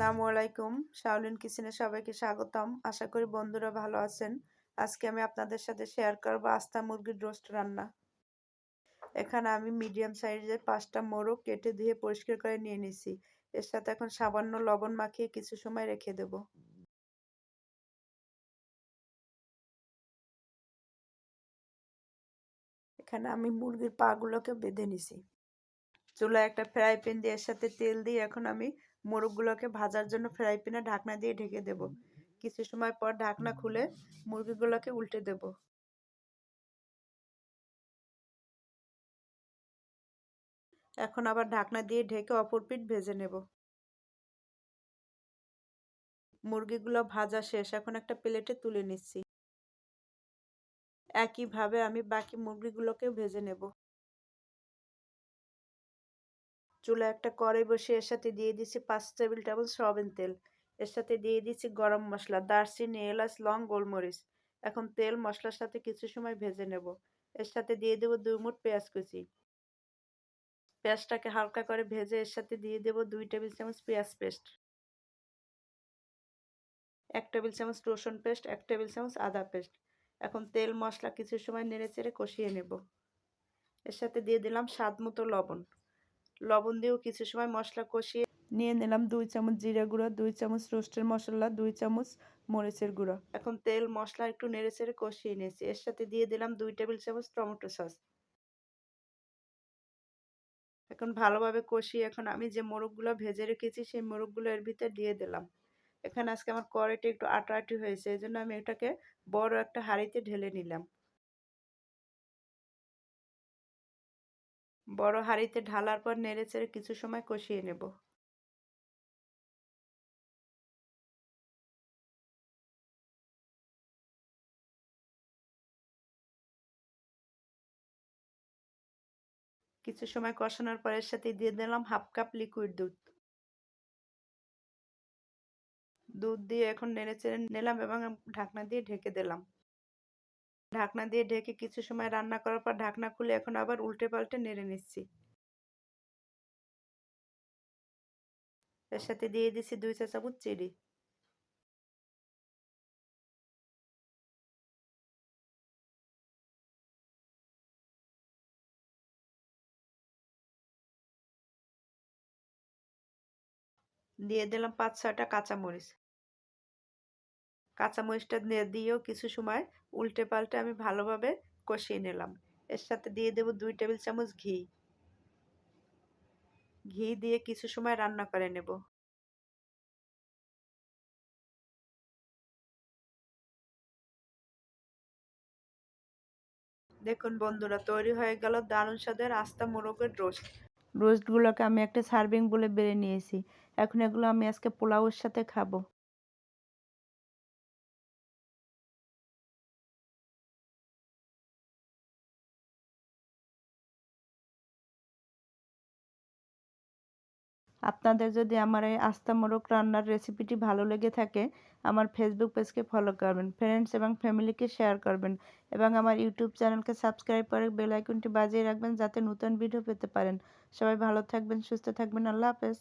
আসসালামু আলাইকুম। শাওলিন কিচেনে সবাইকে স্বাগতম। আশা করি বন্ধুরা ভালো আছেন। আজকে আমি আপনাদের সাথে শেয়ার করব আস্তা মুরগির রোস্ট রান্না। এখানে আমি মিডিয়াম সাইজের পাঁচটা মোরগ কেটে ধুয়ে পরিষ্কার করে নিয়ে নিছি এর সাথে এখন সামান্য লবণ মাখিয়ে কিছু সময় রেখে দেব। এখানে আমি মুরগির পাগুলোকে বেঁধে নিছি। চুলায় একটা ফ্রাই প্যান দিয়ে এর সাথে তেল দিয়ে এখন আমি মোরগগুলোকে ভাজার জন্য ফ্রাই প্যানে ঢাকনা দিয়ে ঢেকে দেব। কিছু সময় পর ঢাকনা খুলে মুরগিগুলোকে উল্টে দেব। এখন আবার ঢাকনা দিয়ে ঢেকে অপর পিঠ ভেজে নেব। মুরগিগুলো ভাজা শেষ, এখন একটা প্লেটে তুলে নিচ্ছি। একইভাবে আমি বাকি মুরগিগুলোকে ভেজে নেব। চুলা একটা কড়াই বসে এর সাথে দিয়ে দিচ্ছি পাঁচ টেবিল চামচ সয়াবিন তেল। এর সাথে দিয়ে দিচ্ছি গরম মশলা, দারচিনি, এলাচ, লং, গোলমরিচ। এখন তেল, মশলার সাথে কিছু সময় ভেজে নেব। এর সাথে দিয়ে দেবো দুই মুঠ পেঁয়াজ কুচি। পেঁয়াজটাকে হালকা করে ভেজে এর সাথে দিয়ে দেব দুই টেবিল চামচ পেঁয়াজ পেস্ট। এক টেবিল চামচ রসুন পেস্ট, এক টেবিল চামচ আদা পেস্ট। এখন তেল, মশলা কিছু সময় নেড়ে চেড়ে কষিয়ে নেব। এর সাথে দিয়ে দিলাম স্বাদ মতো লবণ। লবণ দিয়েও কিছু সময় মশলা কষিয়ে নিয়ে নিলাম দুই চামচ জিরা গুঁড়ো, দুই চামচ রোস্টের মশলা, দুই চামচ মরিচের গুঁড়ো। এখন তেল, মশলা একটু নেড়ে চেড়ে কষিয়ে নিয়েছি। এর সাথে দিয়ে দিলাম দুই টেবিল চামচ টমেটো সস। এখন ভালোভাবে কষিয়ে এখন আমি যে মোরগগুলো ভেজে রেখেছি, সেই মোরগগুলো এর ভিতরে দিয়ে দিলাম। এখানে আজকে আমার কড়াইটা একটু আটা আটি হয়েছে এই জন্য আমি এটাকে বড় একটা হাঁড়িতে ঢেলে নিলাম। বড় হাঁড়িতে ঢালার পর নেড়ে চেড়ে কিছু সময় কষিয়ে নেব। কিছু সময় কষানোর পর এর সাথে দিয়ে দিলাম হাফ কাপ লিকুইড দুধ। দুধ দিয়ে এখন নেড়ে চেড়ে নিলাম এবং ঢাকনা দিয়ে ঢেকে দিলাম। ঢাকনা দিয়ে ঢেকে কিছু সময় রান্না করার পর ঢাকনা খুলে এখন আবার উল্টে পাল্টে নেড়ে নিচ্ছি। এর সাথে দিয়ে দিচ্ছি দুই চা চামচ চিনি দিয়ে দিলাম পাঁচ ছয়টা কাঁচামরিচ। কাঁচামরিচটা দিয়েও কিছু সময় উল্টে পাল্টে আমি ভালোভাবে কষিয়ে নিলাম। এর সাথে দিয়ে দেব দুই টেবিল চামচ ঘি। ঘি দিয়ে কিছু সময় রান্না করে নেব। দেখুন বন্ধুরা, তৈরি হয়ে গেল দারুণ স্বাদের আস্তা মোরগের রোস্ট। রোস্টগুলোকে আমি একটা সার্ভিং বলে বেড়ে নিয়েছি। এখন এগুলো আমি আজকে পোলাওয়ের সাথে খাব। আপনাদের যদি আমার এই আস্তা মোরগ রান্নার রেসিপিটি ভালো লেগে থাকে, আমার ফেসবুক পেজকে ফলো করবেন ফ্রেন্ডস এবং ফ্যামিলিকে শেয়ার করবেন এবং আমার ইউটিউব চ্যানেলকে সাবস্ক্রাইব করে বেল আইকনটি বাজিয়ে রাখবেন যাতে নতুন ভিডিও পেতে পারেন। সবাই ভালো থাকবেন, সুস্থ থাকবেন, আল্লাহ হাফেজ।